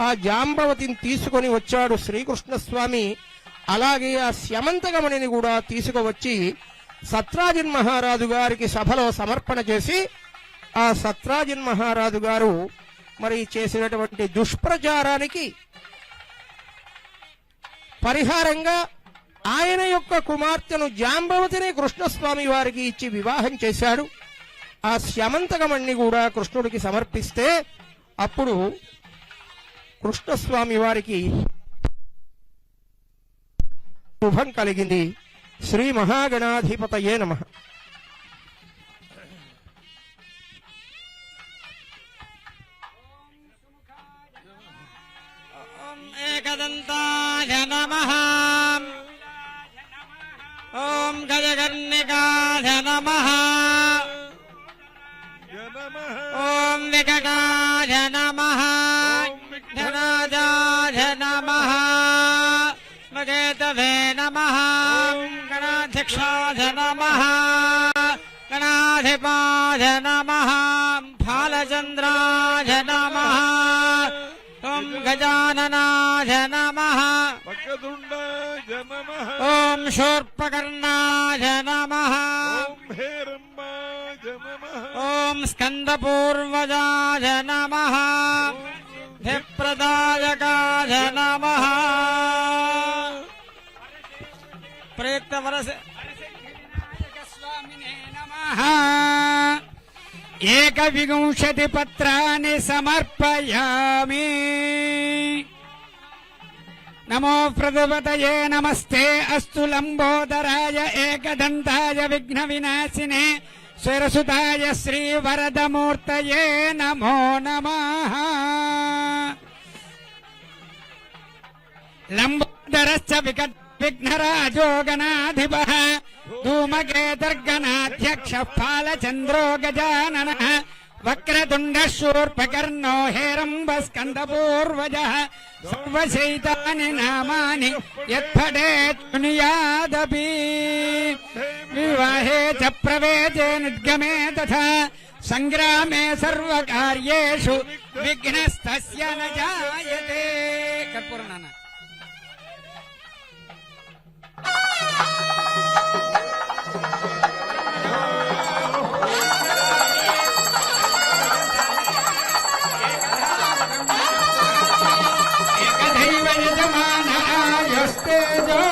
ఆ జాంబవతిని తీసుకొని వచ్చాడు శ్రీకృష్ణస్వామి. అలాగే ఆ శమంతగమణిని కూడా తీసుకువచ్చి సత్రాజిన్ మహారాజు గారికి సభలో సమర్పణ చేసి ఆ సత్రాజిన్ మహారాజు గారు మరి చేసినటువంటి దుష్ప్రచారానికి పరిహారంగా ఆయన యొక్క కుమార్తెను జాంబవతిని కృష్ణస్వామి వారికి ఇచ్చి వివాహం చేశాడు. ఆ శమంతకమణ్ణి కూడా కృష్ణుడికి సమర్పిస్తే అప్పుడు కృష్ణస్వామి వారికి శుభం కలిగింది. శ్రీ మహాగణాధిపతయే నమ. ఏకదంతాయ నమ. ఓం గజగర్ణికాయ నమ. ఓం వికటాయ నమ नमः। गणाध्यक्षाध नमः। गणाधिपाध नम। फालचंद्राध नम। ओं गजाननाध नम। ओं शूर्पकर्णाध नम। ओं स्कंदपूर्वजाध नम। धिप्रदायकाध नम। प्रयुक्तवरस स्वामिने नमः एकविंशतिपत्राणि समर्पयामि नमो प्रभुपतये नमस्ते अस्तु लम्बोदराय एकदन्ताय विघ्नविनाशिने सुरसुताय श्रीवरदमूर्तये नमो नमः लम्बोदरश्च विकट विघ्नराजो गणाधिपः धूमकेतर्गणाध्यक्षः फालचन्द्रो गजाननः वक्रतुण्डः शूर्पकर्णो हेरम्बस्कन्दपूर्वजः, सर्वशैतानि नामानि यत्फटेत् विवाहे च प्रवेशे निर्गमे तथा सङ्ग्रामे सर्वकार्येषु विघ्नस्तस्य न जायते। कर्पूरनाना यजमानायस्ते जोधारी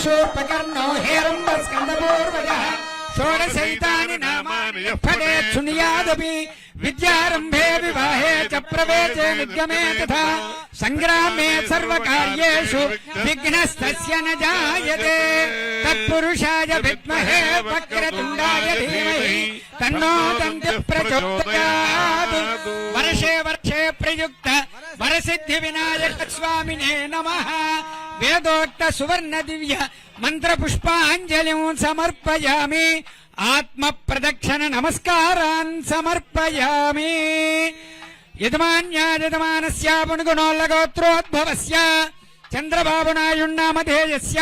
वक्रतुण्ड शूर्पकर्णो हेरम्ब स्कन्दपूर्वजः षोडशैतानि नामानि यः फलेत् शृणुयादपि विद्यारम्भे विवाहे च प्रवेशे निगमे तथा సంగ్రామే సర్వకార్యేషు విఘ్నస్తస్య న తత్పురుషాయ విద్మహే వక్రతుండాయ ధీమహి. తన్నో దంతి ప్రచోదయాత్. వర్షే వర్షే ప్రయుక్త వరసిద్ధి వినాయక స్వామినే నమః. వేదోక్త సువర్ణ దివ్య మంత్ర పుష్పాంజలి సమర్పయామి. ఆత్మ ప్రదక్షిణ నమస్కారాన్ సమర్పయామి. యజమాన్యాజమానస్యాపుణుగుణోల్లగోత్రోద్భవస్య చంద్రబాబునాయుణ్ణామధేయస్య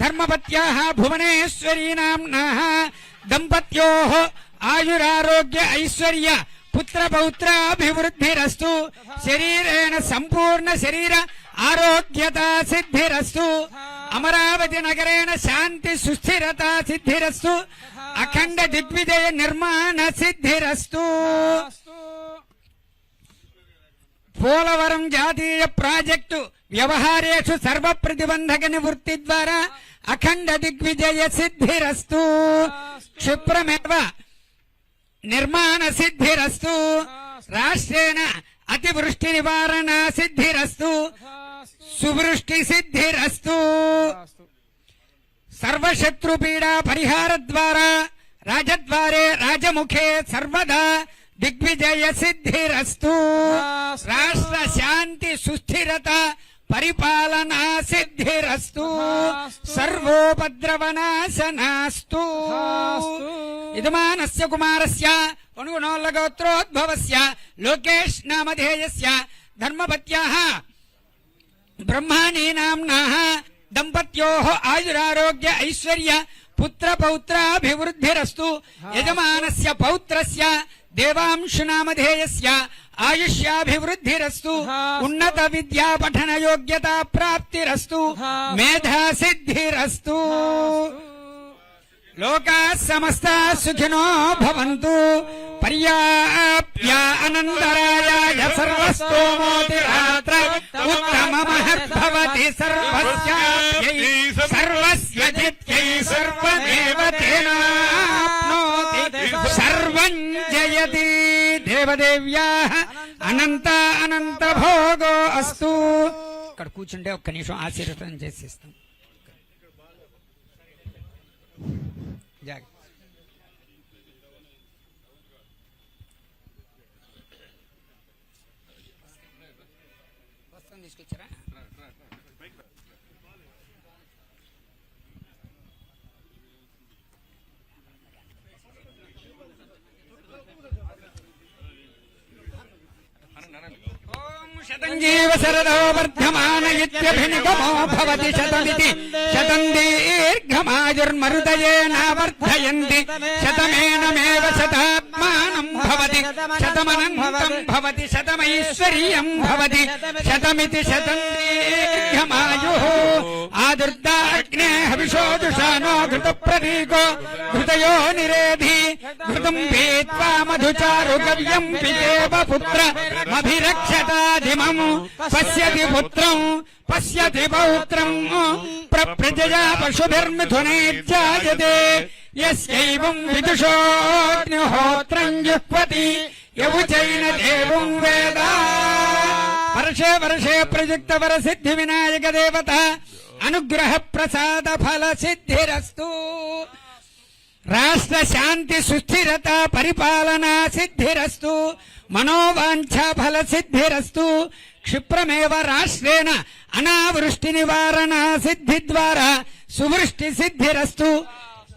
పుణుగుణోల్లగోత్రోద్భవస్య భువనేశ్వరీ నామ్నాः దంపత్యోः ఆయురారోగ్య ఐశ్వర్య పుత్ర పౌత్రాభివృద్ధిరస్తు శరీరేణ సంపూర్ణ శరీర ఆరోగ్యత సిద్ధిరస్తు అమరావతి నగరేణ శాంతి సుస్థిరత సిద్ధిరస్తు అఖండ దిగ్విజయ నిర్మాణ సిద్ధిరస్తు. పోలవరం జాతీయ ప్రాజెక్టు వ్యవహారేషు సర్వ ప్రతిబంధక నివృత్తి ద్వారా అఖండ దిగ్విజయ సిద్ధిరస్తు. క్షిప్రమేవ నిర్మాణ సిద్ధిరస్తు. రాష్ట్రేణ అతివృష్టి నివారణ సిద్ధిరస్తు. సువృష్టి సిద్ధిరస్తు. సర్వశత్రుపీడా పరిహార ద్వారా రాజద్వారే రాజముఖే సర్వదా దిగ్విజయ సిద్ధిరస్తు రాష్ట్ర శాంతి సుస్థిరత పరిపాలనా సిద్ధిరస్తు సర్వోపద్రవనాశనాస్తు యజమానస్య కుమారస్య అనుగుణోల్లగోత్రోద్భవస్య లోకేష్ నామధేయస్య ధర్మపత్యాः బ్రహ్మాణీనాంనాః దంపత్యోః ఆయురారోగ్య ఐశ్వర్య పుత్ర పౌత్రాభివృద్ధిరస్తు యజమానస్య పౌత్రస్య దేవాంశునామధేయస్య ఆయుష్యాభివృద్ధిరస్తు ఉన్నత విద్యా పఠన యోగ్యతా ప్రాప్తిరస్తు మేధా సిద్ధిరస్తు లోకా సమస్తా సుఖినో భవంతు. పర్యాప్య అనంతరాయ సర్వస్తోమోతిరాత్ర ఉత్తమమహద్భవతి సర్వస్యాప్యై సర్వస్య జిత్యై దేవదేవ్యాః అనంత అనంత భోగో అస్తు. ఇక్కడ కూర్చుంటే ఒక్క నిమిషం ఆశీర్వదం చేసిస్తాం. జాగ్రత్త. సంజీవ శరదో వర్ధమాన ఇత్యభినిగమో భవతి శతమితి శతం దీర్ఘమాయుర్మరుదయేన వర్ధయంతి శతమేనమేవ శతా शतमानं भवति। शतमनन्तं भवति। शतमैश्वर्यं भवति। शतमिति शतं दीर्घमायुः आदुर्दाग्ने हविषोदुषानो घृतप्रतीको घृतयो निरेधि। घृतं भीत्वा पुत्र। मभिरक्षताधिमम् पश्यति पुत्रम् पश्यति पौत्रम् प्रप्रजया पशुभिर्मिथुने जायते వర్షే ప్రయుక్త వర సిద్ధి వినాయక దేవత అనుగ్రహ ప్రసాద ఫల సిద్ధిరస్తు రాష్ట్ర శాంతి సుస్థిరత పరిపాలనా సిద్ధిరస్తు మనోవాంఛ ఫల సిద్ధిరస్తు క్షిప్రమేవ రాష్ట్రేణ అనావృష్టి నివారణ సిద్ధి ద్వారా సువృష్టి సిద్ధిరస్తు